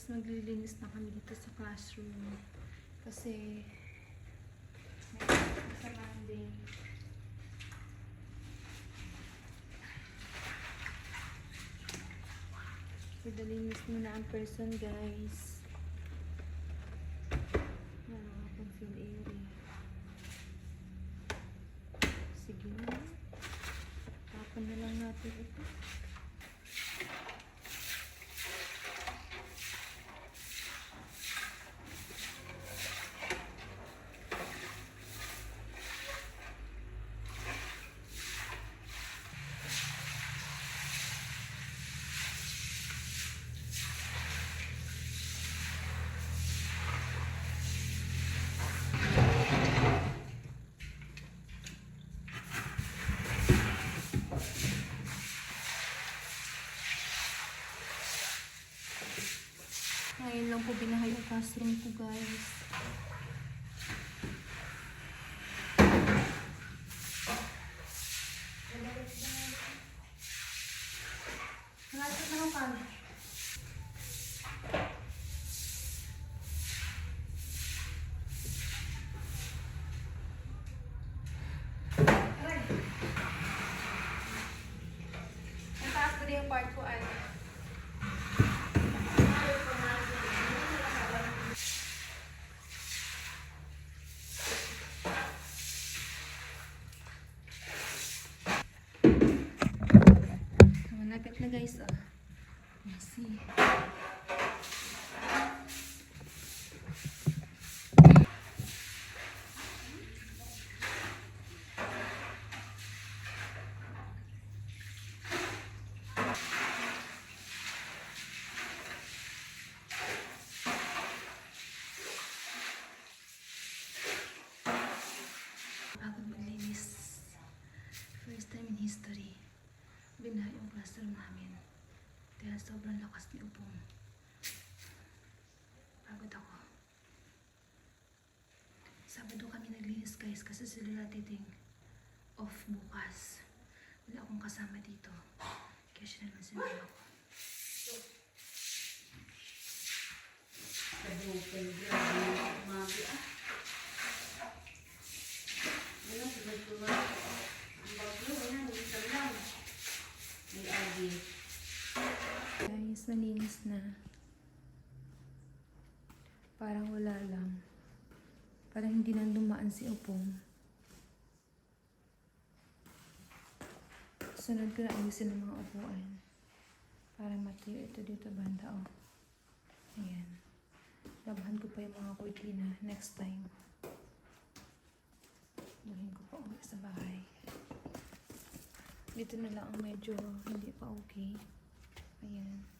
guys, maglilinis na kami dito sa classroom. Kasi may sa Monday. Pagdalinis mo na ang person guys. Ano akong feel airy. Sige na. Tapon na lang natin ito. Lang po binahay ang classroom ko guys. Nalapit na ako kan. Nataas yung part ko ay. Guys ah. Let's see. First time in history. Binahay yung classroom namin. Dahil sobrang lakas ni Upong. Pagod ako. Sabado kami naglinis guys kasi sila titing off bukas. Wala akong kasama dito. Kaya siya naman sinala ko. Kabukan grabe umaga ah. Wala, sunod-sunod. Ang bagyo, wala, minsan lang. May agi. Guys, malinis na. Parang wala lang. Parang hindi na dumaan si Upong. Sunod ko na ayusin ang mga upuan. Para matiyo ito dito banda. Oh. Ayan. Labahan ko pa yung mga kurtina next time. Buhin ko pa ulit sa bahay. Dito na lang ang medyo hindi pa okay. Ayan.